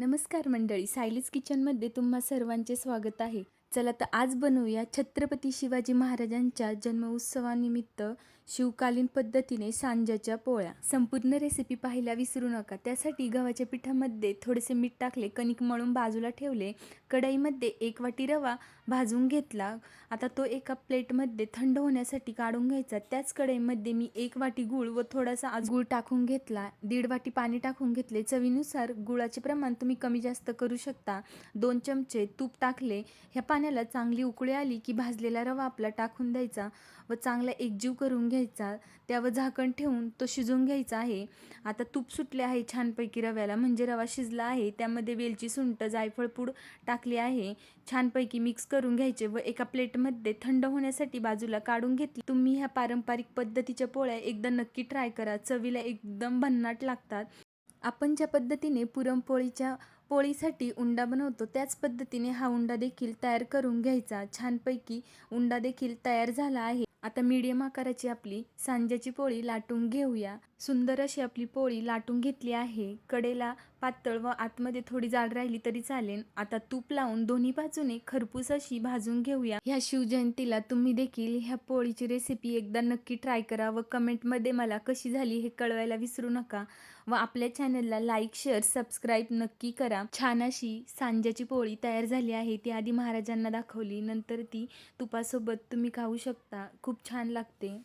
नमस्कार मंडळी सायलीज किचनमध्ये तुम्हा सर्वांचे स्वागत आहे. चला तर आज बनवूया छत्रपती शिवाजी महाराजांच्या जन्मोत्सवानिमित्त शिवकालीन पद्धतीने सांज्याच्या पोळ्या. संपूर्ण रेसिपी पाहायला विसरू नका. त्यासाठी गव्हाच्या पिठामध्ये थोडेसे मीठ टाकले कणिक मळून बाजूला ठेवले. कढईमध्ये एक वाटी रवा भाजून घेतला. आता तो एका प्लेटमध्ये थंड होण्यासाठी काढून घ्यायचा. त्याच कढईमध्ये मी एक वाटी गूळ व थोडासा आज गूळ टाकून घेतला. दीड वाटी पाणी टाकून घेतले. चवीनुसार गुळाचे प्रमाण तुम्ही कमी जास्त करू शकता. दोन चमचे तूप टाकले. ह्या पाण्याला चांगली उकळी आली की भाजलेला रवा आपला टाकून द्यायचा व चांगला एकजीव करून घ्यायचा. त्यावर झाकण ठेवून तो शिजवून घ्यायचा आहे. आता तूप सुटले आहे छानपैकी रव्याला म्हणजे रवा शिजला आहे. त्यामध्ये वेलची सुंट जायफळ पूड टाकली आहे. छानपैकी मिक्स करून घ्यायचे व एका प्लेटमध्ये थंड होण्यासाठी बाजूला काढून घेतली. तुम्ही ह्या पारंपरिक पद्धतीच्या पोळ्या एकदा नक्की ट्राय करा. चवीला एकदम भन्नाट लागतात. आपण ज्या पद्धतीने पुरणपोळीच्या पोळीसाठी उंडा बनवतो त्याच पद्धतीने हा उंडा देखील तयार करून घ्यायचा. छानपैकी उंडा देखील तयार झाला आहे. आता मीडियम आकाराची आपली सांज्याची पोळी लाटून घेऊया. सुंदर अशी आपली पोळी लाटून घेतली आहे. कडेला पातळ व आतमध्ये थोडी जाड राहिली तरी चालेल. आता तूप लावून दोन्ही बाजूने खरपूस अशी भाजून घेऊया. ह्या शिवजयंतीला तुम्ही देखील ह्या पोळीची रेसिपी एकदा नक्की ट्राय करा व कमेंटमध्ये मला कशी झाली हे कळवायला विसरू नका. व आपल्या चॅनलला लाईक शेअर सबस्क्राईब नक्की करा. छान अशी सांज्याची पोळी तयार झाली आहे. ती आधी महाराजांना दाखवली. नंतर ती तुपासोबत तुम्ही खाऊ शकता. खूप छान लागते.